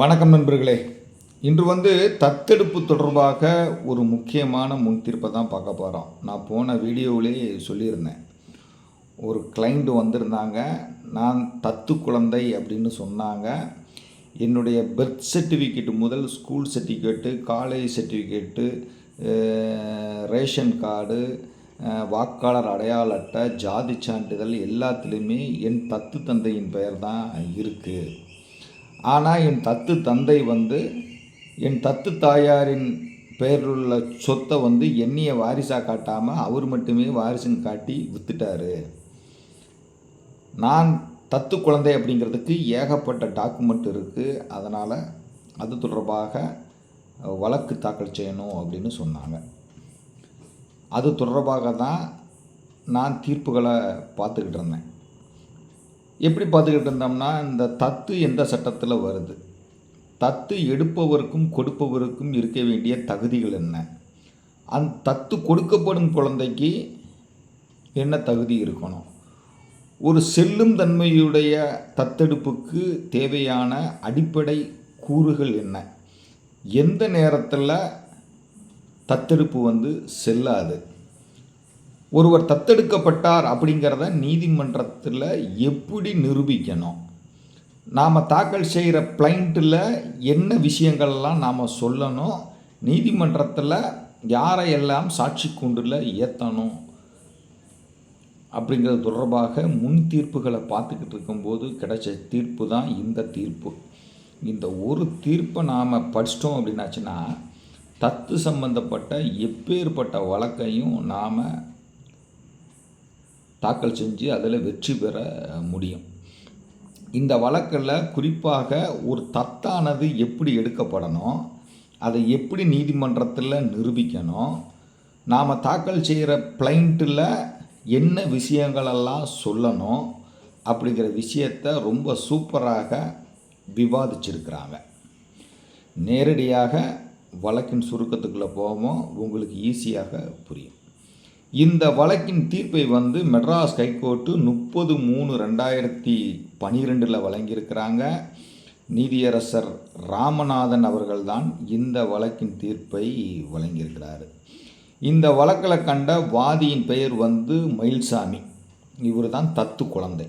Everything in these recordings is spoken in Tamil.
வணக்கம் நண்பர்களே. இன்று வந்து தத்தெடுப்பு தொடர்பாக ஒரு முக்கியமான முன் தீர்ப்பை தான் பார்க்க போகிறோம் நான் போன வீடியோவிலே சொல்லியிருந்தேன். ஒரு கிளைண்ட் வந்திருந்தாங்க. நான் தத்து குழந்தை அப்படின்னு சொன்னாங்க. என்னுடைய பர்த் சர்டிஃபிகேட் முதல் school certificate college certificate ration card வாக்காளர் அடையாள அட்டை ஜாதி சான்றிதழ் எல்லாத்துலேயுமே என் தத்து தந்தையின் பெயர் தான் இருக்குது ஆனால் என் தத்து தந்தை வந்து என் தத்து தாயாரின் பெயருள்ள சொத்தை வந்து என்னைய வாரிசாக காட்டாமல் அவர் மட்டுமே வாரிசுன்னு காட்டி விற்றுட்டார் நான் தத்து குழந்தை அப்படிங்கிறதுக்கு ஏகப்பட்ட டாக்குமெண்ட் இருக்குது அதனால் அது தொடர்பாக வழக்கு தாக்கல் செய்யணும் அப்படின்னு சொன்னாங்க. அது தொடர்பாக தான் நான் தீர்ப்புகளை பார்த்துக்கிட்டு இருந்தேன். எப்படி பார்த்துக்கிட்டு இருந்தோம்னா இந்த தத்து எந்த சட்டத்தில் வருது. தத்து எடுப்பவருக்கும் கொடுப்பவருக்கும் இருக்க வேண்டிய தகுதிகள் என்ன? அந்த தத்து கொடுக்கப்படும் குழந்தைக்கு என்ன தகுதி இருக்கணும்? ஒரு செல்லும் தன்மையுடைய தத்தெடுப்புக்கு தேவையான அடிப்படை கூறுகள் என்ன? எந்த நேரத்தில் தத்தெடுப்பு வந்து செல்லாது? ஒருவர் தத்தெடுக்கப்பட்டார் அப்படிங்கிறத நீதிமன்றத்தில் எப்படி நிரூபிக்கணும்? நாம் தாக்கல் செய்கிற பிளைண்ட்டில் என்ன விஷயங்கள்லாம் நாம் சொல்லணும்? நீதிமன்றத்தில் யாரையெல்லாம் சாட்சி கூண்டில் ஏற்றணும்? அப்படிங்கிறது தொடர்பாக முன் தீர்ப்புகளை பார்த்துக்கிட்டு இருக்கும்போது கிடைச்ச தீர்ப்பு தான் இந்த தீர்ப்பு. இந்த ஒரு தீர்ப்பை நாம் படிச்சிட்டோம் அப்படின்னாச்சுன்னா தத்து சம்பந்தப்பட்ட எப்பேற்பட்ட வழக்கையும் நாம் தாக்கல் செஞ்சு அதில் வெற்றி பெற முடியும். இந்த வழக்கில் குறிப்பாக ஒரு தத்தானது எப்படி எடுக்கப்படணும் அதை எப்படி நீதிமன்றத்தில் நிரூபிக்கணும் நாம் தாக்கல் செய்கிற பிளைண்ட்டில் என்ன விஷயங்களெல்லாம் சொல்லணும் அப்படிங்கிற விஷயத்தை ரொம்ப சூப்பராக விவாதிச்சிருக்கிறாங்க. நேரடியாக வழக்கின் சுருக்கத்துக்குள்ளே போவோம். உங்களுக்கு ஈஸியாக புரியும். இந்த வழக்கின் தீர்ப்பை வந்து மெட்ராஸ் ஹைகோர்ட்டு முப்பது மூணு ரெண்டாயிரத்தி பனிரெண்டில் வழங்கியிருக்கிறாங்க. நீதியரசர் ராமநாதன் அவர்கள்தான் இந்த வழக்கின் தீர்ப்பை வழங்கியிருக்கிறார். இந்த வழக்கில் கண்ட வாதியின் பெயர் வந்து மயில்சாமி. இவர் தான் தத்து குழந்தை.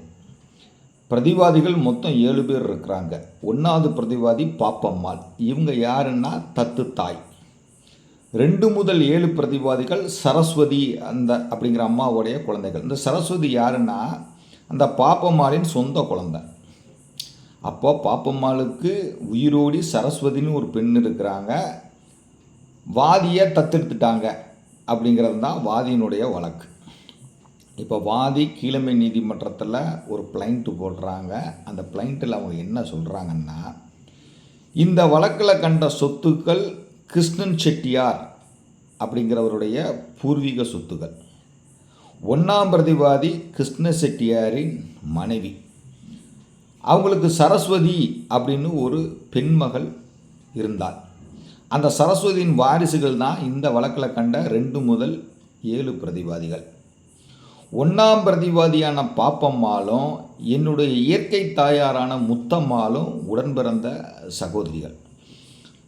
பிரதிவாதிகள் மொத்தம் ஏழு பேர் இருக்கிறாங்க. ஒன்றாவது பிரதிவாதி பாப்பம்மாள். இவங்க யாருன்னா தத்து தாய். ரெண்டு முதல் ஏழு பிரதிவாதிகள் சரஸ்வதி அந்த அப்படிங்கிற அம்மாவுடைய குழந்தைகள். இந்த சரஸ்வதி யாருன்னா அந்த பாப்பம்மாளின் சொந்த குழந்தை. அப்போ பாப்பம்மாளுக்கு உயிரோடி சரஸ்வதின்னு ஒரு பெண் இருக்கிறாங்க. வாதியை தத்தெடுத்துட்டாங்க அப்படிங்கிறது தான் வாதியினுடைய வழக்கு. இப்போ வாதி கீழமை நீதிமன்றத்தில் ஒரு பிளைண்ட்டு போடுறாங்க. அந்த பிளைண்ட்டில் அவங்க என்ன சொல்கிறாங்கன்னா இந்த வழக்கில் கண்ட சொத்துக்கள் கிருஷ்ணன் செட்டியார் அப்படிங்கிறவருடைய பூர்வீக சொத்துகள் ஒன்றாம் பிரதிவாதி கிருஷ்ண செட்டியாரின் மனைவி. அவங்களுக்கு சரஸ்வதி அப்படின்னு ஒரு பெண்மகள் இருந்தாள். அந்த சரஸ்வதியின் வாரிசுகள் தான் இந்த வழக்கில் கண்ட ரெண்டு முதல் ஏழு பிரதிவாதிகள். ஒன்றாம் பிரதிவாதியான பாப்பம்மாளும் என்னுடைய இயற்கை தாயாரான முத்தம்மாளும் உடன்பிறந்த சகோதரிகள்.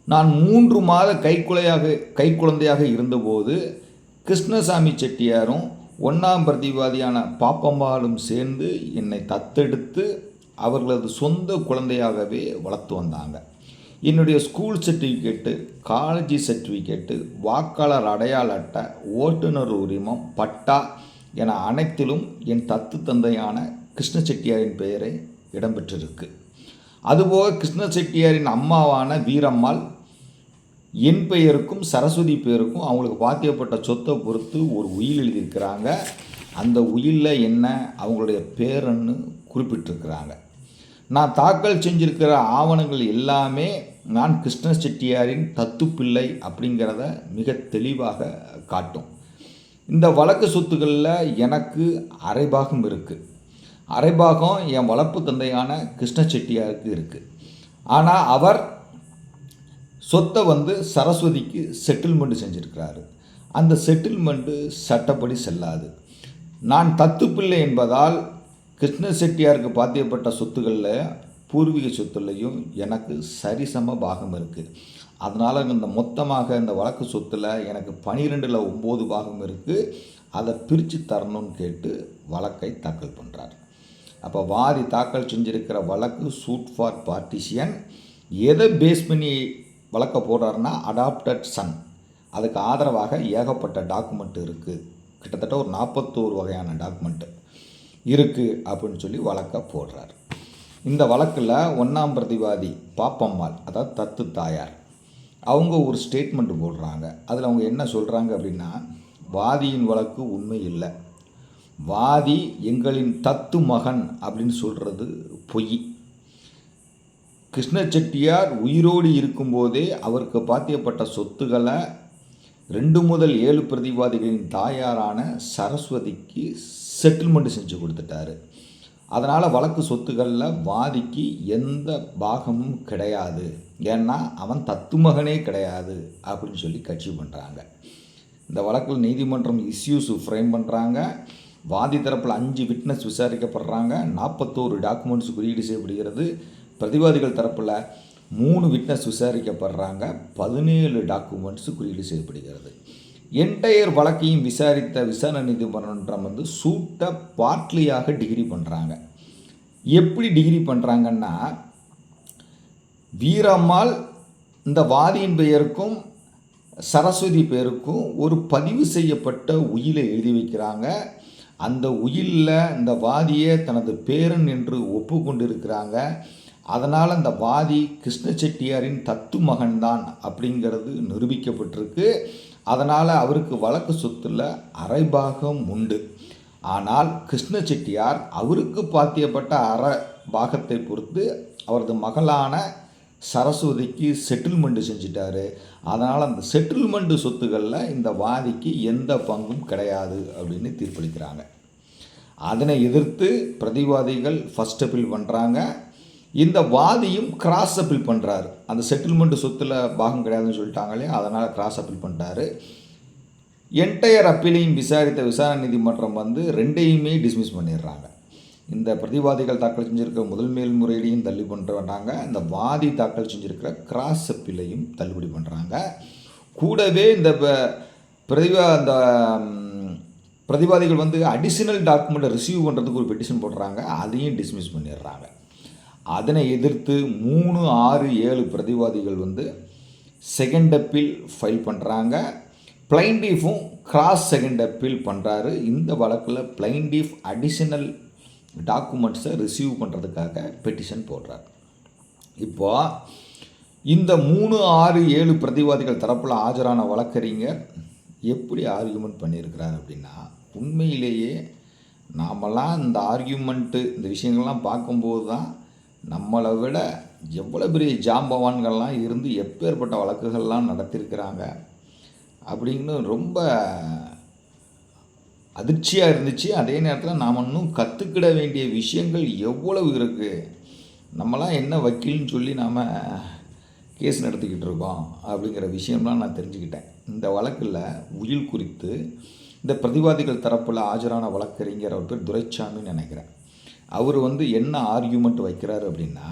நான் மூன்று மாத கைக்குலையாக கைக்குழந்தையாக இருந்தபோது கிருஷ்ணசாமி செட்டியாரும் ஒன்றாம் பிரதிவாதியான பாப்பம்மாளும் சேர்ந்து என்னை தத்தெடுத்து அவர்களது சொந்த குழந்தையாகவே வளர்த்து வந்தாங்க. என்னுடைய ஸ்கூல் சர்டிஃபிகேட்டு காலேஜ் சர்டிஃபிகேட்டு வாக்காளர் அடையாள அட்டை ஓட்டுநர் உரிமம் பட்டா என அனைத்திலும் என் தத்து தந்தையான கிருஷ்ண செட்டியாரின் பெயரே இடம்பெற்றிருக்கு. அதுபோக கிருஷ்ண செட்டியாரின் அம்மாவான வீரம்மாள் என் பெயருக்கும் சரஸ்வதி பெயருக்கும் அவங்களுக்கு பாத்தியப்பட்ட சொத்தை பொறுத்து ஒரு உயில் எழுதியிருக்கிறாங்க. அந்த உயிலில் என்ன அவங்களுடைய பேரன்னு குறிப்பிட்டிருக்கிறாங்க. நான் தாக்கல் செஞ்சிருக்கிற ஆவணங்கள் எல்லாமே நான் கிருஷ்ண செட்டியாரின் தத்துப்பிள்ளை அப்படிங்கிறத மிக தெளிவாக காட்டும். இந்த வழக்கு சொத்துக்களில் எனக்கு அரைபாகம் இருக்குது அரைபாகம் என் வளர்ப்பு தந்தையான கிருஷ்ண செட்டியாருக்கு இருக்குது ஆனால் அவர் சொத்தை வந்து சரஸ்வதிக்கு செட்டில்மெண்ட் செஞ்சுருக்கிறாரு. அந்த செட்டில்மெண்ட்டு சட்டப்படி செல்லாது. நான் தத்துப்பிள்ளை என்பதால் கிருஷ்ண செட்டியாருக்கு பாத்தியப்பட்ட சொத்துக்களில் பூர்வீக சொத்துலையும் எனக்கு சரிசம பாகம் இருக்குது அதனால் இந்த மொத்தமாக இந்த வழக்கு சொத்தில் எனக்கு பனிரெண்டில் ஒம்பது பாகம் இருக்குது அதை பிரித்து தரணும்னு கேட்டு வழக்கை தாக்கல் பண்ணுறார் அப்போ வாதி தாக்கல் செஞ்சிருக்கிற வழக்கு சூட் ஃபார் பார்ட்டிஷியன் எதை பேஸ் பண்ணி வழக்க போடுறாருன்னா அடாப்டட் சன் அதுக்கு ஆதரவாக ஏகப்பட்ட டாக்குமெண்ட் இருக்குது கிட்டத்தட்ட ஒரு நாற்பத்தோரு வகையான டாக்குமெண்ட்டு இருக்குது அப்படின்னு சொல்லி வழக்க போடுறார் இந்த வழக்கில் ஒன்றாம் பிரதிவாதி பாப்பம்மாள் அதாவது தத்து தாயார் அவங்க ஒரு ஸ்டேட்மெண்ட் போடுறாங்க. அதில் அவங்க என்ன சொல்கிறாங்க அப்படின்னா வாதியின் வழக்கு உண்மை இல்லை. வாதி எங்களின் தத்து மகன் அப்படின்னு சொல்கிறது பொய். கிருஷ்ண செட்டியார் உயிரோடு இருக்கும்போதே அவருக்கு பாத்தியப்பட்ட சொத்துக்களை ரெண்டு முதல் ஏழு பிரதிவாதிகளின் தாயாரான சரஸ்வதிக்கு செட்டில்மெண்ட் செஞ்சு கொடுத்துட்டாரு. அதனால் வழக்கு சொத்துக்களில் வாதிக்கு எந்த பாகமும் கிடையாது. ஏன்னா அவன் தத்து மகனே கிடையாது அப்படின்னு சொல்லி கட்சி பண்ணுறாங்க இந்த வழக்கில் நீதிமன்றம் இஸ்யூஸ் ஃப்ரேம் பண்ணுறாங்க வாதி தரப்பில் அஞ்சு விட்னஸ் விசாரிக்கப்படுறாங்க. நாற்பத்தோரு டாக்குமெண்ட்ஸ் குறியீடு செய்யப்படுகிறது. பிரதிவாதிகள் தரப்பில் மூணு விட்னஸ் விசாரிக்கப்படுறாங்க. பதினேழு டாக்குமெண்ட்ஸு குறியீடு செய்யப்படுகிறது. என்டையர் வழக்கையும் விசாரித்த விசாரணை நீதிமன்றம் வந்து சூட்டை பார்ட்லியாக டிகிரி பண்ணுறாங்க எப்படி டிகிரி பண்ணுறாங்கன்னா வீரம்மாள் இந்த வாதியின் பெயருக்கும் சரஸ்வதி பெயருக்கும் ஒரு பதிவு செய்யப்பட்ட உயிலை எழுதி வைக்கிறாங்க. அந்த உயிலில் இந்த வாதியை தனது பேரன் என்று ஒப்புக்கொண்டிருக்கிறாங்க. அதனால் அந்த வாதி கிருஷ்ண செட்டியாரின் தத்து மகன்தான் அப்படிங்கிறது நிரூபிக்கப்பட்டிருக்கு. அதனால் அவருக்கு வழக்கு சொத்தில் அரைபாகம் உண்டு. ஆனால் கிருஷ்ண செட்டியார் அவருக்கு பாத்தியப்பட்ட அரை பாகத்தை பொறுத்து அவரது மகளான சரஸ்வதிக்கு செட்டில்மெண்ட்டு செஞ்சிட்டாரு. அதனால் அந்த செட்டில்மெண்ட்டு சொத்துக்களில் இந்த வாதிக்கு எந்த பங்கும் கிடையாது அப்படின்னு தீர்ப்பளிக்கிறாங்க. அதனை எதிர்த்து பிரதிவாதிகள் ஃபஸ்ட் அப்பீல் பண்ணுறாங்க இந்த வாதியும் கிராஸ் அப்பீல் பண்ணுறாரு அந்த செட்டில்மெண்ட் சொத்தில் பாகம் கிடையாதுன்னு சொல்லிட்டாங்களே அதனால் கிராஸ் அப்பீல் பண்ணுறாரு என்டையர் அப்பீலையும் விசாரித்த விசாரணை நீதிமன்றம் வந்து ரெண்டையுமே டிஸ்மிஸ் பண்ணிடுறாங்க. இந்த பிரதிவாதிகள் தாக்கல் செஞ்சுருக்க முதல் மேல்முறையீடையும் தள்ளி பண்ணுறாங்க இந்த வாதி தாக்கல் செஞ்சுருக்கிற கிராஸ் அப்பீலையும் தள்ளுபடி பண்ணுறாங்க கூடவே இந்த ப- பிரதிவா அந்த பிரதிவாதிகள் வந்து அடிஷனல் டாக்குமெண்ட்டை ரிசீவ் பண்ணுறதுக்கு ஒரு பெட்டிஷன் போடுறாங்க. அதையும் டிஸ்மிஸ் பண்ணிடுறாங்க. அதனை எதிர்த்து மூணு ஆறு ஏழு பிரதிவாதிகள் வந்து செகண்ட் அப்பீல் ஃபைல் பண்ணுறாங்க பிளைண்டீஃபும் கிராஸ் செகண்ட் அப்பீல் பண்ணுறாரு இந்த வழக்கில் பிளைண்டீஃப் அடிஷனல் டாக்குமெண்ட்ஸை ரிசீவ் பண்ணுறதுக்காக பெட்டிஷன் போடுறார். இப்போ இந்த மூணு ஆறு ஏழு பிரதிவாதிகள் தரப்பில் ஆஜரான வழக்கறிஞர் எப்படி ஆர்கியூமெண்ட் பண்ணியிருக்கிறார் அப்படின்னா உண்மையிலேயே நாமெல்லாம் இந்த ஆர்கியூமெண்ட்டு இந்த விஷயங்கள்லாம் பார்க்கும்போது தான் நம்மளை விட எவ்வளோ பெரிய ஜாம்பவான்கள்லாம் இருந்து எப்பேற்பட்ட வழக்குகள்லாம் நடத்தியிருக்கிறாங்க அப்படின்னு ரொம்ப அதிர்ச்சியாக இருந்துச்சு. அதே நேரத்தில் நாம் இன்னும் கற்றுக்கிட வேண்டிய விஷயங்கள் எவ்வளவு இருக்குது நம்மளாம் என்ன வக்கீல்னு சொல்லி நாம் கேஸ் நடத்திக்கிட்டு இருக்கோம் அப்படிங்கிற விஷயம்லாம் நான் தெரிஞ்சுக்கிட்டேன். இந்த வழக்கில் உயில் குறித்து இந்த பிரதிவாதிகள் தரப்பில் ஆஜரான வழக்கறிஞர் அவர் பேர் துரைச்சாமின்னு நினைக்கிறேன். அவர் வந்து என்ன ஆர்கியூமெண்ட் வைக்கிறாரு அப்படின்னா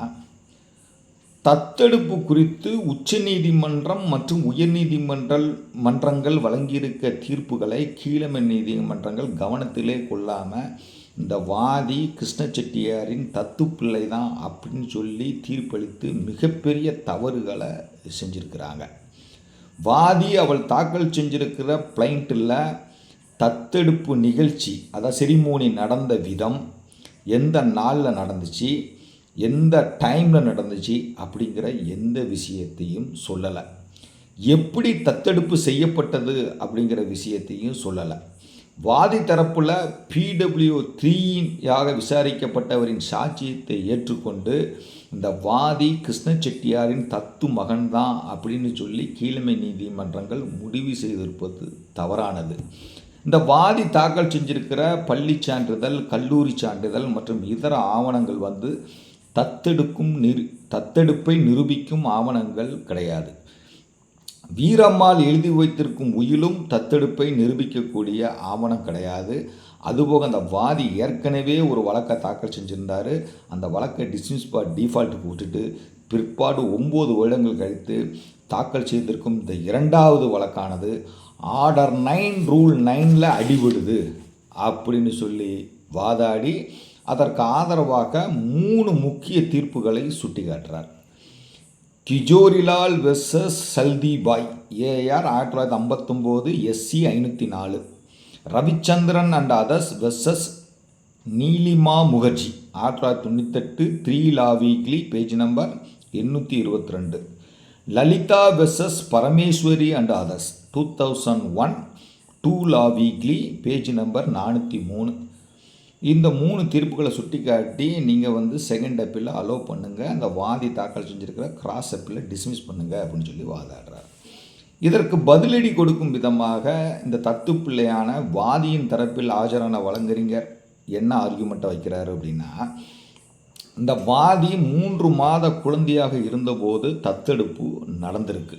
தத்தெடுப்பு குறித்து உச்சநீதிமன்றம் மற்றும் உயர்நீதிமன்றல் மன்றங்கள் வழங்கியிருக்க தீர்ப்புகளை கீழமை நீதிமன்றங்கள் கவனத்திலே கொள்ளாமல் இந்த வாதி கிருஷ்ண செட்டியாரின் தத்து பிள்ளை தான் அப்படின்னு சொல்லி தீர்ப்பளித்து மிகப்பெரிய தவறுகளை செஞ்சுருக்கிறாங்க. வாதி அவள் தாக்கல் செஞ்சிருக்கிற பிளைண்ட்டில் தத்தெடுப்பு நிகழ்ச்சி அதாவது செரிமோனி நடந்த விதம் எந்த நாளில் நடந்துச்சு எந்த டைமில் நடந்துச்சு அப்படிங்கிற எந்த விஷயத்தையும் சொல்லலை. எப்படி தத்தெடுப்பு செய்யப்பட்டது அப்படிங்கிற விஷயத்தையும் சொல்லலை. வாதி தரப்பில் பிடபிள்யூ த்ரீயாக விசாரிக்கப்பட்டவரின் சாட்சியத்தை ஏற்றுக்கொண்டு இந்த வாதி கிருஷ்ண செட்டியாரின் தத்து மகன்தான் அப்படின்னு சொல்லி கீழமை நீதிமன்றங்கள் முடிவு செய்திருப்பது தவறானது. இந்த வாதி தாக்கல் செஞ்சிருக்கிற பள்ளி சான்றிதழ் கல்லூரி சான்றிதழ் மற்றும் இதர ஆவணங்கள் வந்து தத்தெடுக்கும் நிரு தத்தெடுப்பை நிரூபிக்கும் ஆவணங்கள் கிடையாது. வீரம்மாள் எழுதி வைத்திருக்கும் உயிலும் தத்தெடுப்பை நிரூபிக்கக்கூடிய ஆவணம் கிடையாது. அதுபோக அந்த வாதி ஏற்கனவே ஒரு வழக்கை தாக்கல் செஞ்சுருந்தார். அந்த வழக்கை டிஸ்மிஸ் பா டிஃபால்ட்டுக்கு விட்டுட்டு பிற்பாடு ஒம்பது வருடங்கள் கழித்து தாக்கல் செய்திருக்கும் இந்த இரண்டாவது வழக்கானது ஆர்டர் நைன் ரூல் நைனில் அடிபடுது அப்படின்னு சொல்லி வாதாடி அதற்கு ஆதரவாக மூணு முக்கிய தீர்ப்புகளை சுட்டிக்காட்டுறார். கிஜோரிலால் வெர்சஸ் சல்திபாய் ஏஆர் ஆயிரத்தி தொள்ளாயிரத்தி ஐம்பத்தொம்போது எஸ்சி ஐநூற்றி நாலு. Ravichandran and others versus Nilima Mukherjee ஆயிரத்தி தொள்ளாயிரத்தி தொண்ணூத்தெட்டு three law weekly page number எண்ணூற்றி இருபத்தி ரெண்டு. Lalitha versus Parameswari and others two thousand one two law weekly page number நானூற்றி மூணு. இந்த மூணு தீர்ப்புகளை சுட்டிக்காட்டி நீங்கள் வந்து செகண்ட் அப்பீலில் அலோவ் பண்ணுங்கள் அந்த வாதி தாக்கல் செஞ்சுருக்கிற கிராஸ் அப்பீலில் டிஸ்மிஸ் பண்ணுங்கள் அப்படின்னு சொல்லி வாதாடுறார். இதற்கு பதிலடி கொடுக்கும் விதமாக இந்த தத்து பிள்ளையான வாதியின் தரப்பில் ஆஜரான வழங்கறிஞர் என்ன ஆர்கியூமெண்ட்டை வைக்கிறாரு அப்படின்னா இந்த வாதி மூன்று மாத குழந்தையாக இருந்தபோது தத்தெடுப்பு நடந்திருக்கு.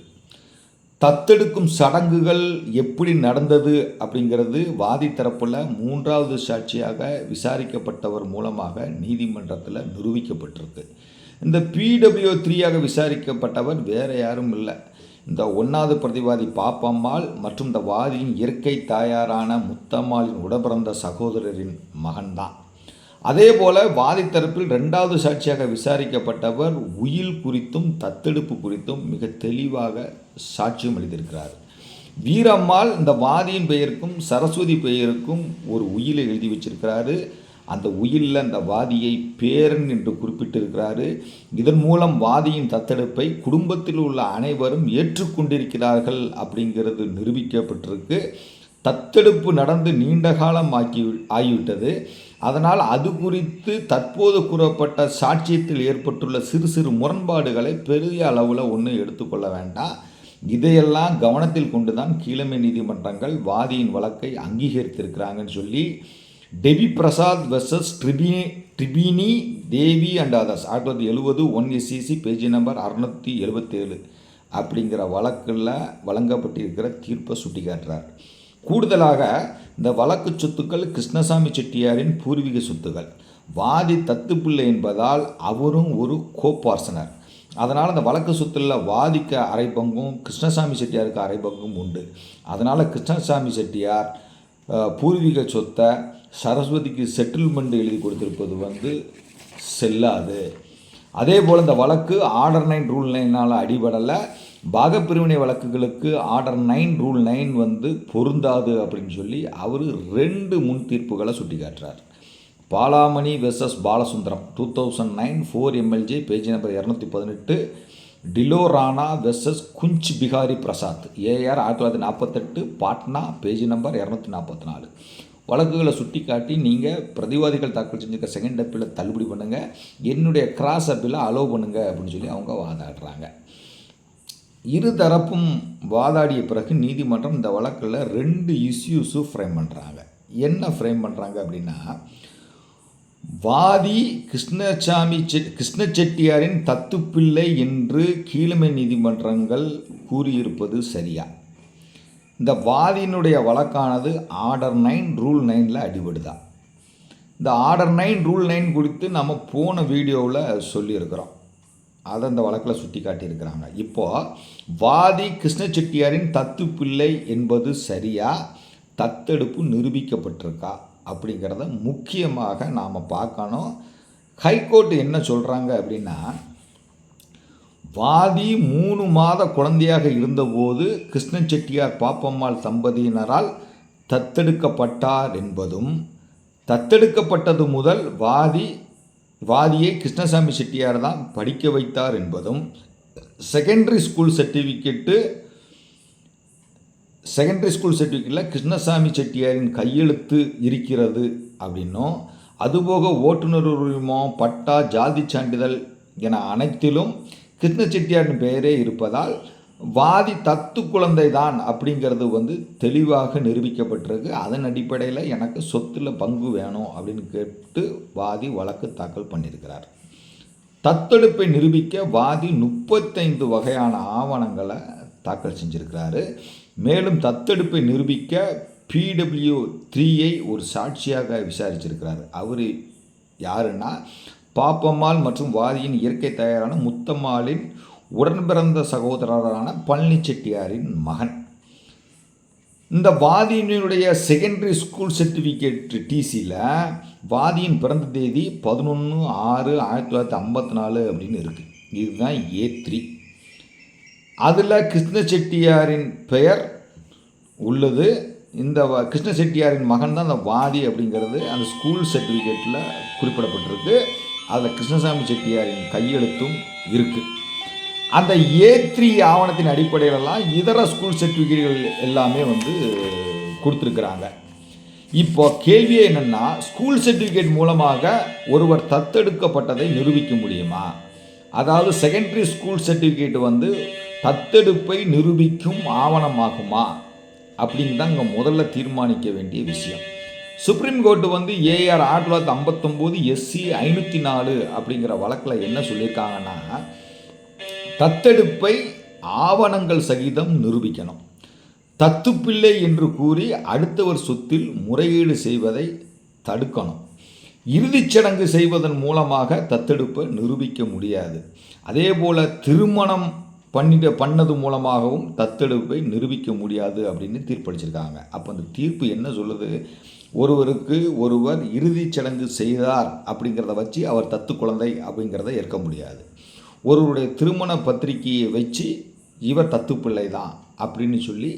தத்தெடுக்கும் சடங்குகள் எப்படி நடந்தது அப்படிங்கிறது வாதி தரப்பில் மூன்றாவது சாட்சியாக விசாரிக்கப்பட்டவர் மூலமாக நீதிமன்றத்தில் நிரூபிக்கப்பட்டிருக்கு. இந்த பிடபிள்யூ த்ரீயாக விசாரிக்கப்பட்டவர் வேறு யாரும் இல்லை. இந்த ஒன்றாவது பிரதிவாதி பாப்பம்மாள் மற்றும் இந்த வாதியின் இயற்கை தாயாரான முத்தம்மாளின் உடபிறந்த சகோதரரின் மகன்தான். அதே போல வாதி தரப்பில் ரெண்டாவது சாட்சியாக விசாரிக்கப்பட்டவர் உயில் குறித்தும் தத்தெடுப்பு குறித்தும் மிக தெளிவாக சாட்சியம் அளித்திருக்கிறார். வீரம்மாள் இந்த வாதியின் பெயருக்கும் சரஸ்வதி பெயருக்கும் ஒரு உயிலை எழுதி வச்சிருக்கிறாரு. அந்த உயிலில் அந்த வாதியை பேரன் என்று குறிப்பிட்டிருக்கிறாரு. இதன் மூலம் வாதியின் தத்தெடுப்பை குடும்பத்தில் உள்ள அனைவரும் ஏற்றுக்கொண்டிருக்கிறார்கள் அப்படிங்கிறது நிரூபிக்கப்பட்டிருக்கு. தத்தெடுப்பு நடந்து நீண்ட காலம் ஆக்கி ஆகிவிட்டது. அதனால் அது குறித்து தற்போது கூறப்பட்ட சாட்சியத்தில் ஏற்பட்டுள்ள சிறு சிறு முரண்பாடுகளை பெரிய அளவில் ஒன்றும் எடுத்துக்கொள்ள வேண்டாம். இதையெல்லாம் கவனத்தில் கொண்டு தான் கீழமை நீதிமன்றங்கள் வாதியின் வழக்கை அங்கீகரித்திருக்கிறாங்கன்னு சொல்லி Devi Prasad versus Tribeni Tribeni Devi and others ஆயிரத்தி தொள்ளாயிரத்தி எழுபது ஒன் எஸ்சிசி பேஜ் நம்பர் அறுநூற்றி எழுபத்தேழு அப்படிங்கிற வழக்கில் வழங்கப்பட்டிருக்கிற தீர்ப்பை சுட்டிக்காட்டுறார். கூடுதலாக இந்த வழக்கு சொத்துக்கள் கிருஷ்ணசாமி செட்டியாரின் பூர்வீக சொத்துக்கள். வாதி தத்துப்பிள்ளை என்பதால் அவரும் ஒரு கோப்பார்சனர். அதனால் அந்த வழக்கு சொத்துல வாதிக்க அரை பங்கும் கிருஷ்ணசாமி செட்டியாருக்கு அரை பங்கும் உண்டு. அதனால் கிருஷ்ணசாமி செட்டியார் பூர்வீக சொத்தை சரஸ்வதிக்கு செட்டில்மெண்ட் எழுதி கொடுத்துருப்பது வந்து செல்லாது. அதே போல் இந்த வழக்கு ஆர்டர் நைன் ரூல் நைனால் அடிபடலை. பாகப்பிரிவினை வழக்குகளுக்கு ஆர்டர் நைன் ரூல் நைன் வந்து பொருந்தாது அப்படின்னு சொல்லி அவர் ரெண்டு முன் தீர்ப்புகளை சுட்டிக்காட்டுறார். Balamani versus Balasundaram two thousand nine four MLJ page number இரநூத்தி பதினெட்டு டிலோரானா வெர்சஸ் குஞ்ச் பிகாரி பிரசாத் ஏஆர் ஆயிரத்தி தொள்ளாயிரத்தி நாற்பத்தெட்டு பாட்னா பேஜ் நம்பர் இரநூத்தி நாற்பத்தி நாலு. வழக்குகளை சுட்டி காட்டி நீங்கள் பிரதிவாதிகள் தாக்கல் செஞ்சுருக்க செகண்ட் அப்பீலை தள்ளுபடி பண்ணுங்கள் என்னுடைய கிராஸ் அப்பீலை அலோவ் பண்ணுங்கள் அப்படின்னு சொல்லி அவங்க வாதாடுறாங்க. இரு தரப்பும் வாதாடிய பிறகு நீதிமன்றம் இந்த வழக்கில் ரெண்டு இஷ்யூஸும் ஃப்ரேம் பண்ணுறாங்க என்ன ஃப்ரேம் பண்ணுறாங்க அப்படின்னா வாதி கிருஷ்ணசாமி செட் கிருஷ்ண செட்டியாரின் தத்துப்பிள்ளை என்று கீழமை நீதிமன்றங்கள் கூறியிருப்பது சரியா? இந்த வாதியினுடைய வழக்கானது ஆர்டர் நைன் ரூல் நைனில் அடிபடுதா? இந்த ஆர்டர் நைன் ரூல் நைன் குறித்து நம்ம போன வீடியோவில் சொல்லியிருக்கிறோம். அதை அந்த வழக்கில் சுட்டி காட்டியிருக்கிறாங்க இப்போது வாதி கிருஷ்ண செட்டியாரின் தத்து பிள்ளை என்பது சரியா? தத்தெடுப்பு நிரூபிக்கப்பட்டிருக்கா? அப்படிங்கிறத முக்கியமாக நாம் பார்க்கணும். ஹைகோர்ட் என்ன சொல்கிறாங்க அப்படின்னா வாதி மூணு மாத குழந்தையாக இருந்தபோது கிருஷ்ண செட்டியார் பாப்பம்மாள் தம்பதியினரால் தத்தெடுக்கப்பட்டார் என்பதும் தத்தெடுக்கப்பட்டது முதல் வாதி வாதியை கிருஷ்ணசாமி செட்டியார் தான் படிக்க வைத்தார் என்பதும் secondary school certificate secondary school சர்டிஃபிகேட்டில் Krishnasamy செட்டியாரின் கையெழுத்து இருக்கிறது அப்படின்னும் அதுபோக ஓட்டுநர் உரிமம் பட்டா ஜாதி சான்றிதழ் என அனைத்திலும் கிருஷ்ண செட்டியாரின் பெயரே இருப்பதால் வாதி தத்து குழந்தை தான் அப்படிங்கிறது வந்து தெளிவாக நிரூபிக்கப்பட்டிருக்கு. அதன் அடிப்படையில் எனக்கு சொத்தில் பங்கு வேணும் அப்படின்னு கேட்டு வாதி வழக்கு தாக்கல் பண்ணியிருக்கிறார். தத்தெடுப்பை நிரூபிக்க வாதி முப்பத்தைந்து வகையான ஆவணங்களை தாக்கல் செஞ்சுருக்கிறாரு. மேலும் தத்தெடுப்பை நிரூபிக்க பிடபிள்யூ த்ரீயை ஒரு சாட்சியாக விசாரிச்சிருக்கிறார். அவர் யாருன்னா பாப்பம்மாள் மற்றும் வாதியின் இயற்கை தயாரான முத்தம்மாளின் உடன் பிறந்த சகோதரரான பழனி செட்டியாரின் மகன். இந்த வாதியினுடைய செகண்டரி ஸ்கூல் சர்டிஃபிகேட் டிசியில் வாதியின் பிறந்த தேதி பதினொன்று ஆறு ஆயிரத்தி தொள்ளாயிரத்தி ஐம்பத்தி நாலு அப்படின்னு இருக்குது இதுதான் ஏ த்ரீ அதில் கிருஷ்ண செட்டியாரின் பெயர் உள்ளது. இந்த கிருஷ்ண செட்டியாரின் மகன் தான் அந்த வாதி அப்படிங்கிறது அந்த ஸ்கூல் சர்டிஃபிகேட்டில் குறிப்பிடப்பட்டிருக்கு. அதில் கிருஷ்ணசாமி செட்டியாரின் கையெழுத்தும் இருக்குது அந்த ஏ த்ரீ ஆவணத்தின் அடிப்படையிலலாம் இதர ஸ்கூல் சர்டிஃபிகேட்டுகள் எல்லாமே வந்து கொடுத்துருக்குறாங்க. இப்போ கேள்வியே என்னென்னா ஸ்கூல் சர்டிஃபிகேட் மூலமாக ஒருவர் தத்தெடுக்கப்பட்டதை நிரூபிக்க முடியுமா? அதாவது செகண்டரி ஸ்கூல் சர்டிஃபிகேட் வந்து தத்தெடுப்பை நிரூபிக்கும் ஆவணமாகுமா? அப்படின்னு தான் இங்கே முதல்ல தீர்மானிக்க வேண்டிய விஷயம். சுப்ரீம் கோர்ட் வந்து ஏஆர் ஆயிரத்தி தொள்ளாயிரத்தி ஐம்பத்தொம்போது எஸ்சி ஐநூற்றி நாலு அப்படிங்கிற வழக்கில் என்ன சொல்லியிருக்காங்கன்னா தத்தெடுப்பை ஆவணங்கள் சகிதம் நிரூபிக்கணும். தத்துப்பிள்ளை என்று கூறி அடுத்தவர் சொத்தில் முறையீடு செய்வதை தடுக்கணும். இறுதிச் சடங்கு செய்வதன் மூலமாக தத்தெடுப்பை நிரூபிக்க முடியாது. அதே போல் திருமணம் பண்ணிட பண்ணது மூலமாகவும் தத்தெடுப்பை நிரூபிக்க முடியாது அப்படின்னு தீர்ப்பளிச்சிருக்காங்க. அப்போ அந்த தீர்ப்பு என்ன சொல்லுது? ஒருவருக்கு ஒருவர் இறுதிச் சடங்கு செய்தார் அப்படிங்கிறத வச்சு அவர் தத்து குழந்தை அப்படிங்கிறத ஏற்க முடியாது. ஒருவருடைய திருமண பத்திரிகையை வச்சு இவர் தத்துப்பிள்ளை தான் அப்படின்னு சொல்லி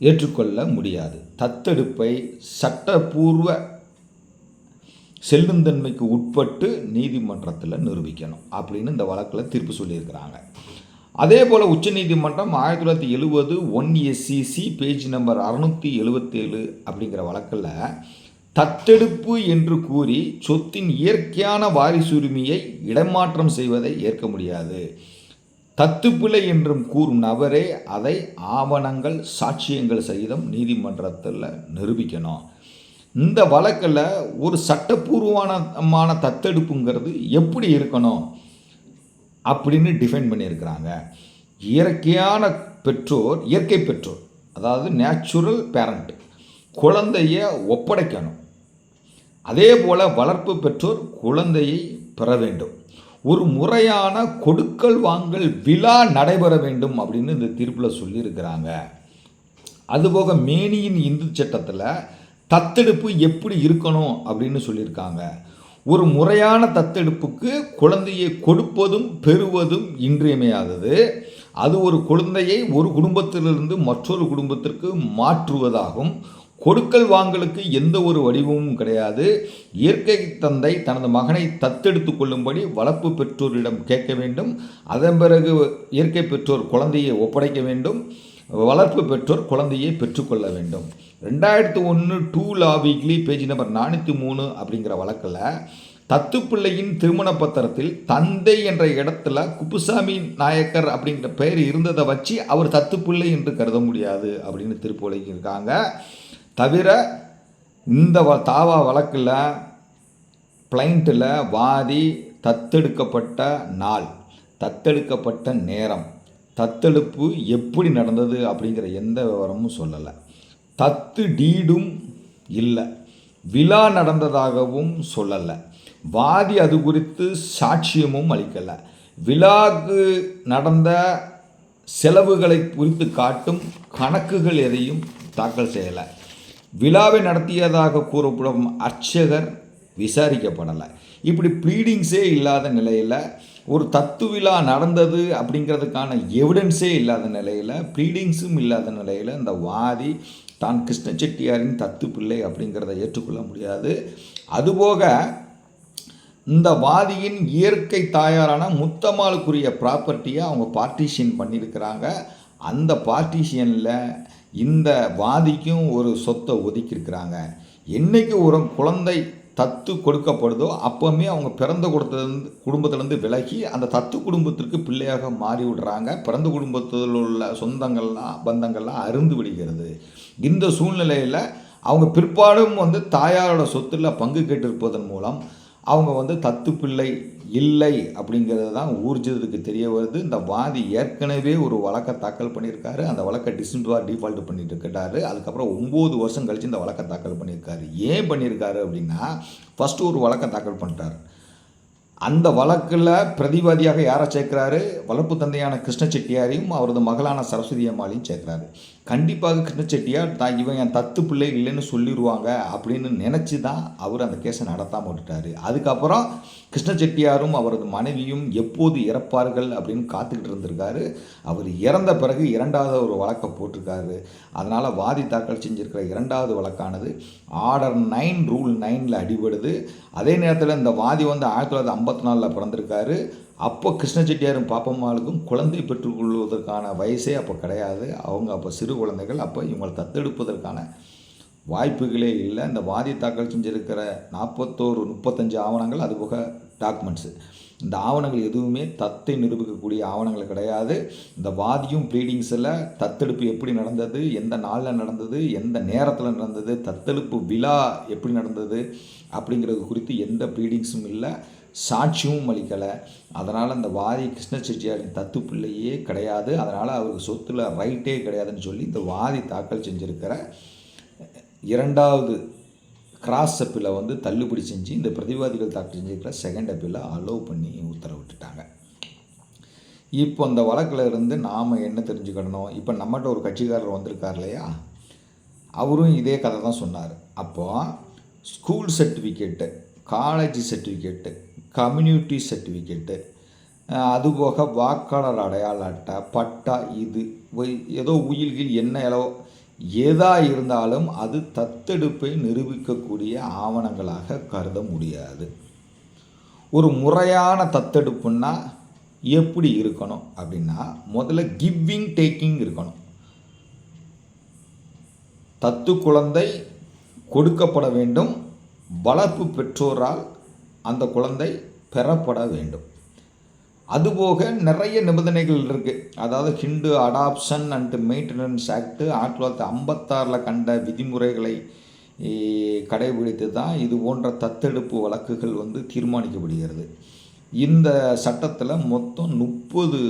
ஏற்றுக்கொள்ள முடியாது. தத்தெடுப்பை சட்டப்பூர்வ செல்லுந்தன்மைக்கு உட்பட்டு நீதிமன்றத்தில் நிரூபிக்கணும் அப்படின்னு இந்த வழக்கில் தீர்ப்பு சொல்லியிருக்கிறாங்க. அதே போல் உச்சநீதிமன்றம் ஆயிரத்தி தொள்ளாயிரத்தி எழுபது ஒன் எஸ்சிசி பேஜ் நம்பர் அறுநூற்றி எழுபத்தேழு அப்படிங்கிற வழக்கில் தத்தெடுப்பு என்று கூறி சொத்தின் இயற்கையான வாரிசுரிமையை இடமாற்றம் செய்வதை ஏற்க முடியாது. தத்துப்பிழை என்றும் கூறும் நபரே அதை ஆவணங்கள் சாட்சியங்கள் சகிதம் நீதிமன்றத்தில் நிரூபிக்கணும். இந்த வழக்கில் ஒரு சட்டப்பூர்வமான தத்தெடுப்புங்கிறது எப்படி இருக்கணும் அப்படின்னு டிஃபைன் பண்ணியிருக்கிறாங்க. இயற்கையான பெற்றோர் இயற்கை பெற்றோர் அதாவது நேச்சுரல் பேரண்ட் குழந்தைய ஒப்படைக்கணும். அதே போல் வளர்ப்பு பெற்றோர் குழந்தையை பெற வேண்டும். ஒரு முறையான கொடுக்கல் வாங்கல் விழா நடைபெற வேண்டும் அப்படின்னு இந்த தீர்ப்பில் சொல்லியிருக்கிறாங்க. அதுபோக மேனியின் இந்து சட்டத்தில் தத்தெடுப்பு எப்படி இருக்கணும் அப்படின்னு சொல்லியிருக்காங்க. ஒரு முறையான தத்தெடுப்புக்கு குழந்தையை கொடுப்பதும் பெறுவதும் இன்றியமையாதது. அது ஒரு குழந்தையை ஒரு குடும்பத்திலிருந்து மற்றொரு குடும்பத்திற்கு மாற்றுவதாகும். கொடுக்கல் வாங்கலுக்கு எந்த ஒரு வடிவமும் கிடையாது. இயற்கை தந்தை தனது மகனை தத்தெடுத்து கொள்ளும்படி வளர்ப்பு பெற்றோரிடம் கேட்க வேண்டும். அதன் பிறகு இயற்கை பெற்றோர் குழந்தையை ஒப்படைக்க வேண்டும். வளர்ப்பு பெற்றோர் குழந்தையை பெற்றுக்கொள்ள வேண்டும். ரெண்டாயிரத்து ஒன்று two law weekly page number நானூற்றி மூணு அப்படிங்கிற வழக்கில் தத்துப்பிள்ளையின் திருமண பத்திரத்தில் தந்தை என்ற இடத்துல குப்புசாமி நாயக்கர் அப்படிங்கிற பெயர் இருந்ததை வச்சு அவர் தத்துப்பிள்ளை என்று கருத முடியாது அப்படின்னு திருப்பு இருக்காங்க தவிர இந்த வ தாவா வழக்கில் பிளைண்ட்டில் வாதி தத்தெடுக்கப்பட்ட நாள் தத்தெடுக்கப்பட்ட நேரம் தத்தெடுப்பு எப்படி நடந்தது அப்படிங்கிற எந்த விவரமும் சொல்லலை. தத்து டீடும் இல்லை. விழா நடந்ததாகவும் சொல்லலை. வாதி அது குறித்து சாட்சியமும் அளிக்கலை. விழாக்கு நடந்த செலவுகளை குறித்து காட்டும் கணக்குகள் எதையும் தாக்கல் செய்யலை. விழாவை நடத்தியதாக கூறப்படும் அர்ச்சகர் விசாரிக்கப்படலை. இப்படி ப்ளீடிங்ஸே இல்லாத நிலையில் ஒரு தத்து விழா நடந்தது அப்படிங்கிறதுக்கான எவிடன்ஸே இல்லாத நிலையில் ப்ளீடிங்ஸும் இல்லாத நிலையில் இந்த வாதி தான் கிருஷ்ண செட்டியாரின் தத்து பிள்ளை அப்படிங்கிறத ஏற்றுக்கொள்ள முடியாது. அதுபோக இந்த வாதியின் இயற்கை தாயாரான முத்தம்மாளுக்குரிய ப்ராப்பர்ட்டியை அவங்க பார்ட்டிஷியன் பண்ணியிருக்கிறாங்க. அந்த பார்ட்டிஷியனில் இந்த வாதிக்கும் ஒரு சொத்தை ஒதுக்கியிருக்கிறாங்க. என்னைக்கு ஒரு குழந்தை தத்து கொடுக்கப்படுதோ அப்போவுமே அவங்க பிறந்த குடும்பத்திலேருந்து குடும்பத்திலேருந்து விலகி அந்த தத்து குடும்பத்திற்கு பிள்ளையாக மாறி விடுறாங்க பிறந்த குடும்பத்தில் உள்ள சொந்தங்கள்லாம் பந்தங்கள்லாம் அருந்து விடுகிறது. இந்த சூழ்நிலையில் அவங்க பிற்பாடும் வந்து தாயாரோட சொத்துல பங்கு கேட்டிருப்பதன் மூலம் அவங்க வந்து தத்து பிள்ளை இல்லை அப்படிங்கிறது தான் ஊர்ஜிதத்துக்கு தெரிய வருது. இந்த வாதி ஏற்கனவே ஒரு வழக்கை தாக்கல் பண்ணியிருக்காரு. அந்த வழக்கை டிஸ்இன்டுவா டிஃபால்ட் பண்ணிட்டு இருக்கிட்டாரு. அதுக்கப்புறம் ஒம்பது வருஷம் கழித்து இந்த வழக்கை தாக்கல் பண்ணியிருக்காரு. ஏன் பண்ணியிருக்காரு அப்படின்னா ஃபஸ்ட்டு ஒரு வழக்கை தாக்கல் பண்ணிட்டார். அந்த வழக்கில் பிரதிவாதியாக யாரை சேர்க்கிறாரு? வளர்ப்பு தந்தையான கிருஷ்ண செட்டியாரையும் அவரது மகளான சரஸ்வதி அம்மாளையும் சேர்க்கிறாரு. கண்டிப்பாக கிருஷ்ணச்செட்டியார் தான் இவன் என் தத்து பிள்ளை இல்லைன்னு சொல்லிடுவாங்க அப்படின்னு நினச்சி தான் அவர் அந்த கேஸை நடத்தாமல் விட்டுட்டாரு. அதுக்கப்புறம் கிருஷ்ணச்செட்டியாரும் அவரது மனைவியும் எப்போது இறப்பார்கள் அப்படின்னு காத்துக்கிட்டு இருந்திருக்காரு. அவர் இறந்த பிறகு இரண்டாவது ஒரு வழக்கை போட்டிருக்காரு. அதனால் வாதி தாக்கல் செஞ்சிருக்கிற இரண்டாவது வழக்கானது ஆர்டர் நைன் ரூல் நைனில் அடிபடுது. அதே நேரத்தில் இந்த வாதி வந்து ஆயிரத்தி தொள்ளாயிரத்தி ஐம்பத்தி நாலில் பிறந்திருக்காரு. அப்போ கிருஷ்ண செட்டியாரும் பாப்பம்மாளுக்கும் குழந்தை பெற்றுக்கொள்வதற்கான வயசே அப்போ கிடையாது. அவங்க அப்போ சிறு குழந்தைகள். அப்போ இவங்களை தத்தெடுப்பதற்கான வாய்ப்புகளே இல்லை. இந்த வாதி தாக்கல் செஞ்சிருக்கிற நாற்பத்தோரு முப்பத்தஞ்சு ஆவணங்கள் அதுபோக டாக்குமெண்ட்ஸு. இந்த ஆவணங்கள் எதுவுமே தத்தை நிரூபிக்கக்கூடிய ஆவணங்கள் கிடையாது. இந்த வாதியும் ப்ளீடிங்ஸில் தத்தெடுப்பு எப்படி நடந்தது எந்த நாளில் நடந்தது எந்த நேரத்தில் நடந்தது தத்தெடுப்பு விழா எப்படி நடந்தது அப்படிங்கிறது குறித்து எந்த ப்ளீடிங்ஸும் இல்லை. சாட்சியும் அளிக்கலை. அதனால் அந்த வாதி கிருஷ்ண செட்டியாரின் தத்து பிள்ளையே கிடையாது. அதனால் அவருக்கு சொத்தில் ரைட்டே கிடையாதுன்னு சொல்லி இந்த வாதி தாக்கல் செஞ்சுருக்கிற இரண்டாவது கிராஸ் அப்பீலை வந்து தள்ளுபடி செஞ்சு இந்த பிரதிவாதிகள் தாக்கல் செஞ்சிருக்கிற செகண்ட் அப்பீலை அலோவ் பண்ணி உத்தரவிட்டுட்டாங்க. இப்போ அந்த வழக்கில் இருந்து நாம் என்ன தெரிஞ்சுக்கணும்? இப்போ நம்மகிட்ட ஒரு கட்சிக்காரர் வந்திருக்கார் இல்லையா? அவரும் இதே கதை தான் சொன்னார். அப்போது school certificate college certificate community certificate அதுபோக வாக்காளர் அடையாள அட்டை பட்டா இது ஏதோ உயில்கள் என்ன எலவோ எதாக இருந்தாலும் அது தத்தெடுப்பை நிரூபிக்கக்கூடிய ஆவணங்களாக கருத முடியாது. ஒரு முறையான தத்தெடுப்புன்னா எப்படி இருக்கணும் அப்படின்னா முதல்ல கிவ்விங் டேக்கிங் இருக்கணும். தத்து குழந்தை கொடுக்கப்பட வேண்டும் வளர்ப்பு பெற்றோரால் அந்த குழந்தை பெறப்பட வேண்டும். அதுபோக நிறைய நிபந்தனைகள் இருக்குது அதாவது Hindu adoption and maintenance act ஆயிரத்தி தொள்ளாயிரத்தி ஐம்பத்தாறில் கண்ட விதிமுறைகளை கடைபிடித்து தான் இது போன்ற தத்தெடுப்பு வழக்குகள் வந்து தீர்மானிக்கப்படுகிறது. இந்த சட்டத்தில் மொத்தம் முப்பது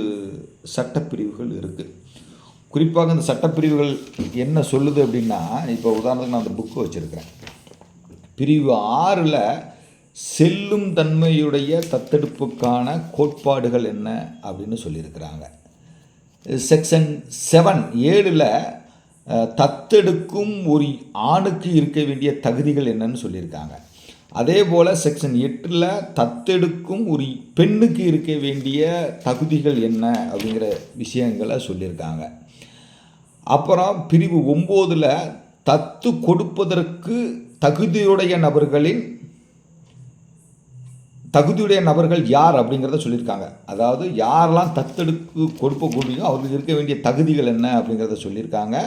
சட்டப்பிரிவுகள் இருக்குது குறிப்பாக இந்த சட்டப்பிரிவுகள் என்ன சொல்லுது அப்படின்னா இப்போ உதாரணத்துக்கு நான் அந்த புக்கு வச்சுருக்கிறேன். பிரிவு ஆறில் செல்லும் தன்மையுடைய தத்தெடுப்புக்கான கோட்பாடுகள் என்ன அப்படின்னு சொல்லியிருக்கிறாங்க. செக்ஷன் செவன் ஏழில் தத்தெடுக்கும் ஒரு ஆணுக்கு இருக்க வேண்டிய தகுதிகள் என்னன்னு சொல்லியிருக்காங்க. அதே போல் செக்ஷன் எட்டில் தத்தெடுக்கும் ஒரு பெண்ணுக்கு இருக்க வேண்டிய தகுதிகள் என்ன அப்படிங்கிற விஷயங்களை சொல்லியிருக்காங்க. அப்புறம் பிரிவு ஒம்போதில் தத்து கொடுப்பதற்கு தகுதியுடைய நபர்களின் தகுதியுடைய நபர்கள் யார் அப்படிங்கிறத சொல்லியிருக்காங்க. அதாவது யாரெல்லாம் தத்தெடுப்பு கொடுக்கக்கூடிய அவர்களுக்கு இருக்க வேண்டிய தகுதிகள் என்ன அப்படிங்கிறத சொல்லியிருக்காங்க.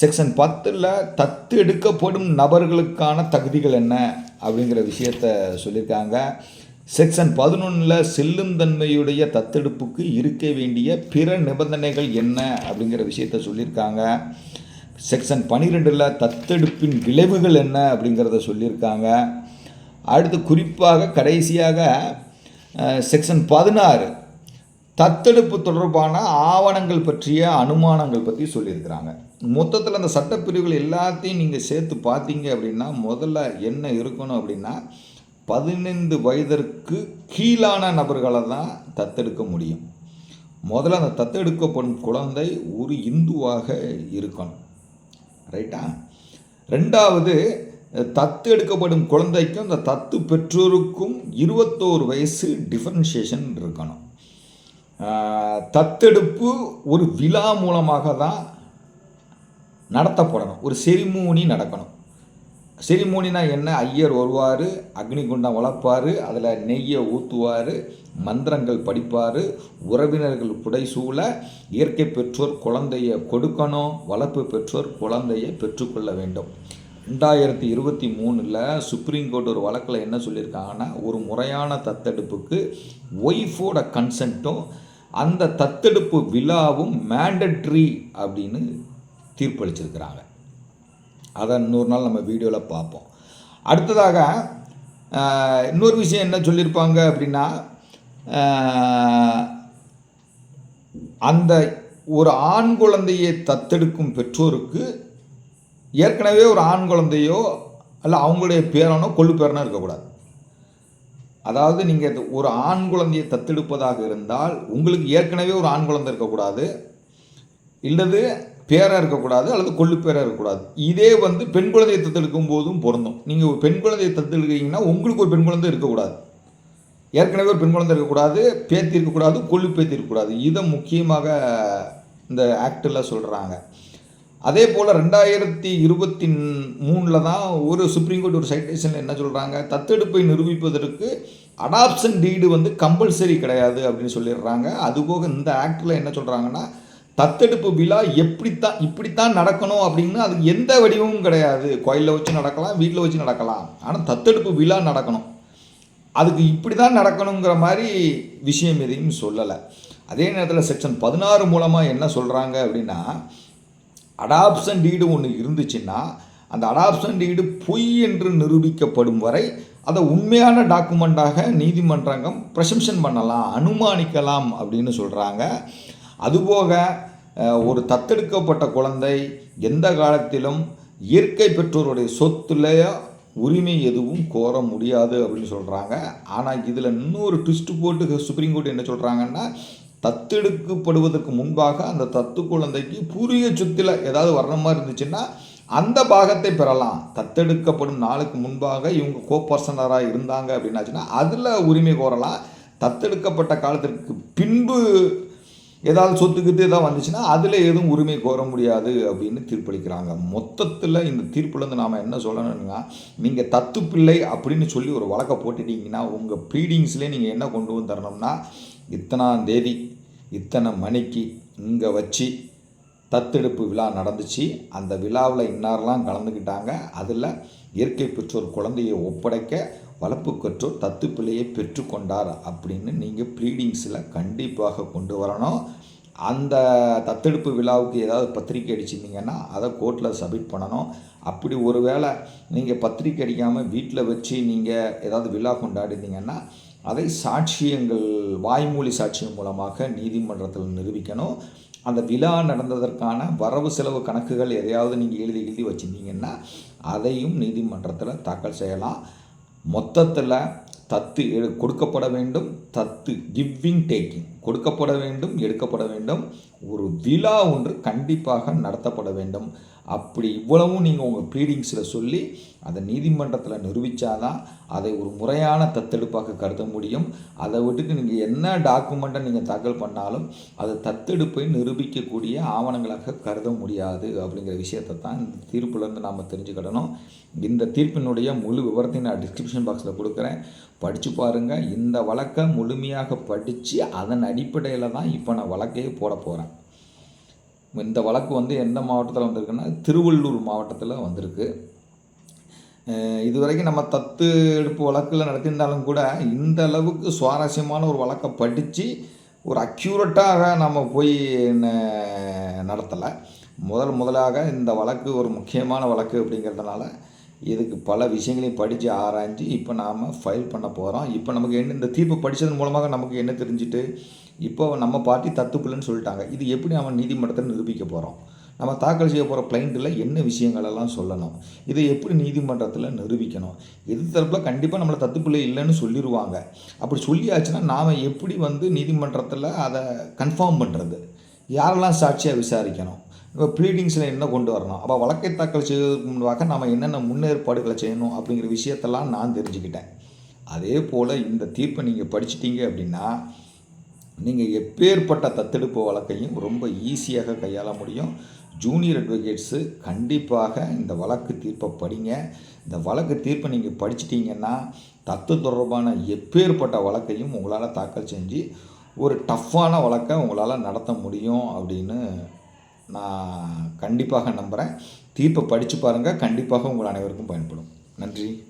செக்ஷன் பத்தில் தத்து எடுக்கப்படும் நபர்களுக்கான தகுதிகள் என்ன அப்படிங்கிற விஷயத்த சொல்லியிருக்காங்க. செக்ஷன் பதினொன்றில் செல்லும் தன்மையுடைய தத்தெடுப்புக்கு இருக்க வேண்டிய பிற நிபந்தனைகள் என்ன அப்படிங்கிற விஷயத்த சொல்லியிருக்காங்க. செக்ஷன் பன்னிரெண்டில் தத்தெடுப்பின் விளைவுகள் என்ன அப்படிங்கிறத சொல்லியிருக்காங்க. அடுத்து குறிப்பாக கடைசியாக செக்ஷன் பதினாறு தத்தெடுப்பு தொடர்பான ஆவணங்கள் பற்றிய அனுமானங்கள் பற்றி சொல்லியிருக்கிறாங்க. மொத்தத்தில் அந்த சட்டப்பிரிவுகள் எல்லாத்தையும் நீங்கள் சேர்த்து பார்த்தீங்க அப்படின்னா முதல்ல என்ன இருக்கணும் அப்படின்னா பதினைந்து வயதிற்கு கீழான நபர்களை தான் தத்தெடுக்க முடியும். முதல்ல அந்த தத்தெடுக்கப்படும் குழந்தை ஒரு இந்துவாக இருக்கணும். ரைட்டா? ரெண்டாவது தத்து எடுக்கப்படும் குழந்தைக்கும் அந்த தத்து பெற்றோருக்கும் இருபத்தோரு வயசு டிஃபரன்ஷியேஷன் இருக்கணும். தத்தெடுப்பு ஒரு விழா மூலமாக தான் நடத்தப்படணும். ஒரு செரிமோனி நடக்கணும். செரிமோனினா என்ன? ஐயர் வருவார் அக்னிகுண்டம் வளர்ப்பார் அதில் நெய்யை ஊற்றுவார் மந்திரங்கள் படிப்பார் உறவினர்கள் புடைசூழ இயற்கை பெற்றோர் குழந்தையை கொடுக்கணும் வளர்ப்பு பெற்றோர் குழந்தையை பெற்றுக்கொள்ள வேண்டும். ரெண்டாயிரத்தி இருபத்தி மூணில் சுப்ரீம் கோர்ட் ஒரு வழக்கில் என்ன சொல்லியிருக்காங்கன்னா ஒரு முறையான தத்தெடுப்புக்கு ஒய்ஃபோட கன்சென்ட்டும் அந்த தத்தெடுப்பு விழாவும் மேண்டட்ரி அப்படின்னு தீர்ப்பளிச்சிருக்கிறாங்க. அதை இன்னொரு நாள் நம்ம வீடியோவில் பார்ப்போம். அடுத்ததாக இன்னொரு விஷயம் என்ன சொல்லியிருப்பாங்க அப்படின்னா அந்த ஒரு ஆண் குழந்தையை தத்தெடுக்கும் பெற்றோருக்கு ஏற்கனவே ஒரு ஆண் குழந்தையோ அல்ல அவங்களுடைய பேரனோ கொள்ளு பேரனோ இருக்கக்கூடாது. அதாவது நீங்கள் ஒரு ஆண் குழந்தையை தத்தெடுப்பதாக இருந்தால் உங்களுக்கு ஏற்கனவே ஒரு ஆண் குழந்தை இருக்கக்கூடாது. இல்லது பேராக இருக்கக்கூடாது அல்லது கொள்ளு பேராக இருக்கக்கூடாது. இதே வந்து பெண் குழந்தையை தத்தெடுக்கும் போதும் பொருந்தும். நீங்கள் ஒரு பெண் குழந்தையை தத்தெடுக்கிறீங்கன்னா உங்களுக்கு ஒரு பெண் குழந்தை இருக்கக்கூடாது. ஏற்கனவே ஒரு பெண் குழந்தை இருக்கக்கூடாது பேத்தி இருக்கக்கூடாது கொள்ளு பேத்தி இருக்கக்கூடாது. இதை முக்கியமாக இந்த ஆக்டில் சொல்கிறாங்க அதே போல் ரெண்டாயிரத்தி இருபத்தி மூணில் தான் ஒரு சுப்ரீம் கோர்ட் ஒரு சைட்டேஷனில் என்ன சொல்கிறாங்க தத்தெடுப்பை நிரூபிப்பதற்கு அடாப்ஷன் டீடு வந்து கம்பல்சரி கிடையாது அப்படின்னு சொல்லிடுறாங்க. அதுபோக இந்த ஆக்டில் என்ன சொல்கிறாங்கன்னா தத்தெடுப்பு விழா எப்படித்தான் இப்படித்தான் நடக்கணும் அப்படின்னு அதுக்கு எந்த வடிவமும் கிடையாது. கோயிலில் வச்சு நடக்கலாம் வீட்டில் வச்சு நடக்கலாம். ஆனால் தத்தெடுப்பு விழா நடக்கணும். அதுக்கு இப்படி தான் நடக்கணுங்கிற மாதிரி விஷயம் எதையும் சொல்லலை. அதே நேரத்தில் செக்ஷன் பதினாறு மூலமாக என்ன சொல்கிறாங்க அப்படின்னா அடாப்ஷன் டீடு ஒன்று இருந்துச்சுன்னா அந்த அடாப்ஷன் டீடு பொய் என்று நிரூபிக்கப்படும் வரை அதை உண்மையான டாக்குமெண்ட்டாக நீதிமன்றங்கம் பிரசம்ஷன் பண்ணலாம் அனுமானிக்கலாம் அப்படின்னு சொல்கிறாங்க அதுபோக ஒரு தத்தெடுக்கப்பட்ட குழந்தை எந்த காலத்திலும் இயற்கை பெற்றோருடைய சொத்துலேயோ உரிமை எதுவும் கோர முடியாது அப்படின்னு சொல்கிறாங்க ஆனால் இதில் இன்னொரு ட்விஸ்ட் போட்டு சுப்ரீம் கோர்ட் என்ன சொல்கிறாங்கன்னா தத்தெடுக்கப்படுவதற்கு முன்பாக அந்த தத்து குழந்தைக்கு பூர்வீக சொத்தில் ஏதாவது வர்ற மாதிரி இருந்துச்சுன்னா அந்த பாகத்தை பெறலாம். தத்தெடுக்கப்படும் நாளுக்கு முன்பாக இவங்க கோபர்சனராக இருந்தாங்க அப்படின்னாச்சுன்னா அதில் உரிமை கோரலாம். தத்தெடுக்கப்பட்ட காலத்திற்கு பின்பு ஏதாவது சொத்துக்கிட்டு ஏதாவது வந்துச்சுன்னா அதில் எதுவும் உரிமை கோர முடியாது அப்படின்னு தீர்ப்பளிக்கிறாங்க. மொத்தத்தில் இந்த தீர்ப்புலேருந்து நாம் என்ன சொல்லணும்னா நீங்கள் தத்து பிள்ளை அப்படின்னு சொல்லி ஒரு வழக்கை போட்டுட்டீங்கன்னா உங்கள் ப்ரீடிங்ஸ்லேயே நீங்கள் என்ன கொண்டு வந்து தரணும்னா இத்தனாந்தேதி இத்தனை மணிக்கு இங்கே வச்சு தத்தெடுப்பு விழா நடந்துச்சு. அந்த விழாவில் இன்னாரெல்லாம் கலந்துக்கிட்டாங்க. அதில் இயற்கை பெற்றோர் குழந்தையை ஒப்படைக்க வளர்ப்பு கற்றோர் தத்து பிள்ளையை பெற்றுக்கொண்டார் அப்படின்னு நீங்கள் ப்ளீடிங்ஸில் கண்டிப்பாக கொண்டு வரணும். அந்த தத்தெடுப்பு விழாவுக்கு ஏதாவது பத்திரிக்கை அடிச்சிருந்தீங்கன்னா அதை கோர்ட்டில் சப்மிட் பண்ணணும். அப்படி ஒருவேளை நீங்கள் பத்திரிக்கை அடிக்காமல் வீட்டில் வச்சு நீங்கள் ஏதாவது விழா கொண்டாடினீங்கன்னா அதை சாட்சியங்கள் வாய்மொழி சாட்சியம் மூலமாக நீதிமன்றத்தில் நிரூபிக்கணும். அந்த விழா நடந்ததற்கான வரவு செலவு கணக்குகள் எதையாவது நீங்கள் எழுதி எழுதி வச்சுருந்தீங்கன்னா அதையும் நீதிமன்றத்தில் தாக்கல் செய்யலாம். மொத்தத்தில் தத்து கொடுக்கப்பட வேண்டும். தத்து கிவ்விங் டேக்கிங் கொடுக்கப்பட வேண்டும் எடுக்கப்பட வேண்டும். ஒரு விழா ஒன்று கண்டிப்பாக நடத்தப்பட வேண்டும். அப்படி இவ்வளவும் நீங்கள் உங்கள் ப்ளீடிங்ஸில் சொல்லி அதை நீதிமன்றத்தில் நிரூபித்தாதான் அதை ஒரு முறையான தத்தெடுப்பாக கருத முடியும். அதை விட்டுட்டு நீங்கள் என்ன டாக்குமெண்ட்டை நீங்கள் தாக்கல் பண்ணாலும் அது தத்தெடுப்பை நிரூபிக்கக்கூடிய ஆவணங்களாக கருத முடியாது அப்படிங்கிற விஷயத்தை தான் இந்த தீர்ப்புலேருந்து நாம் தெரிஞ்சுக்கிடணும். இந்த தீர்ப்பினுடைய முழு விவரத்தையும் நான் டிஸ்கிரிப்ஷன் பாக்ஸில் கொடுக்குறேன். படித்து பாருங்கள் இந்த வழக்கை முழுமையாக படித்து அதன் அடிப்படையில் தான் இப்போ நான் வழக்கையே போட போகிறேன் இந்த வழக்கு வந்து எந்த மாவட்டத்தில் வந்திருக்குன்னா திருவள்ளூர் மாவட்டத்தில் வந்திருக்கு. இதுவரைக்கும் நம்ம தத்து எடுப்பு வழக்கில் நடத்தியிருந்தாலும் கூட இந்த அளவுக்கு சுவாரஸ்யமான ஒரு வழக்கை படித்து ஒரு அக்யூரட்டாக நம்ம போய் நடத்தலை. முதல் முதலாக இந்த வழக்கு ஒரு முக்கியமான வழக்கு அப்படிங்கிறதுனால இதுக்கு பல விஷயங்களையும் படித்து ஆராய்ஞ்சு இப்போ நாம் ஃபைல் பண்ண போகிறோம் இப்போ நமக்கு என்ன இந்த தீர்ப்பு படித்ததன் மூலமாக நமக்கு என்ன தெரிஞ்சுட்டு இப்போ நம்ம பார்ட்டி தத்துப்பில்லைன்னு சொல்லிட்டாங்க. இது எப்படி நம்ம நீதிமன்றத்தில் நிரூபிக்க போகிறோம் நம்ம தாக்கல் செய்ய போகிற கிளைண்ட்டில் என்ன விஷயங்களெல்லாம் சொல்லணும்? இதை எப்படி நீதிமன்றத்தில் நிரூபிக்கணும்? எது தரப்பில் கண்டிப்பாக நம்மளை தத்துப்பிள்ளை இல்லைன்னு சொல்லிடுவாங்க அப்படி சொல்லியாச்சுன்னா நாம் எப்படி வந்து நீதிமன்றத்தில் அதை கன்ஃபார்ம் பண்ணுறது யாரெல்லாம் சாட்சியாக விசாரிக்கணும்? இப்போ ப்ளீடிங்ஸில் என்ன கொண்டு வரணும்? அப்போ வழக்கை தாக்கல் செய்வதற்கு முன்பாக நம்ம என்னென்ன முன்னேற்பாடுகளை செய்யணும் அப்படிங்கிற விஷயத்தெல்லாம் நான் தெரிஞ்சுக்கிட்டேன். அதே போல் இந்த தீர்ப்பை நீங்கள் படிச்சிட்டிங்க அப்படின்னா நீங்கள் எப்பேற்பட்ட தத்தெடுப்பு வழக்கையும் ரொம்ப ஈஸியாக கையாள முடியும். ஜூனியர் அட்வொகேட்ஸு கண்டிப்பாக இந்த வழக்கு தீர்ப்பை படிங்க. இந்த வழக்கு தீர்ப்பை நீங்கள் படிச்சிட்டிங்கன்னா தத்து தொடர்பான எப்பேற்பட்ட வழக்கையும் உங்களால் தாக்கல் செஞ்சு ஒரு டஃப்பான வழக்கை உங்களால் நடத்த முடியும் அப்படின்னு நான் கண்டிப்பாக நம்புகிறேன் தீர்ப்பை படித்து பாருங்கள் கண்டிப்பாக உங்கள் அனைவருக்கும் பயன்படும். நன்றி.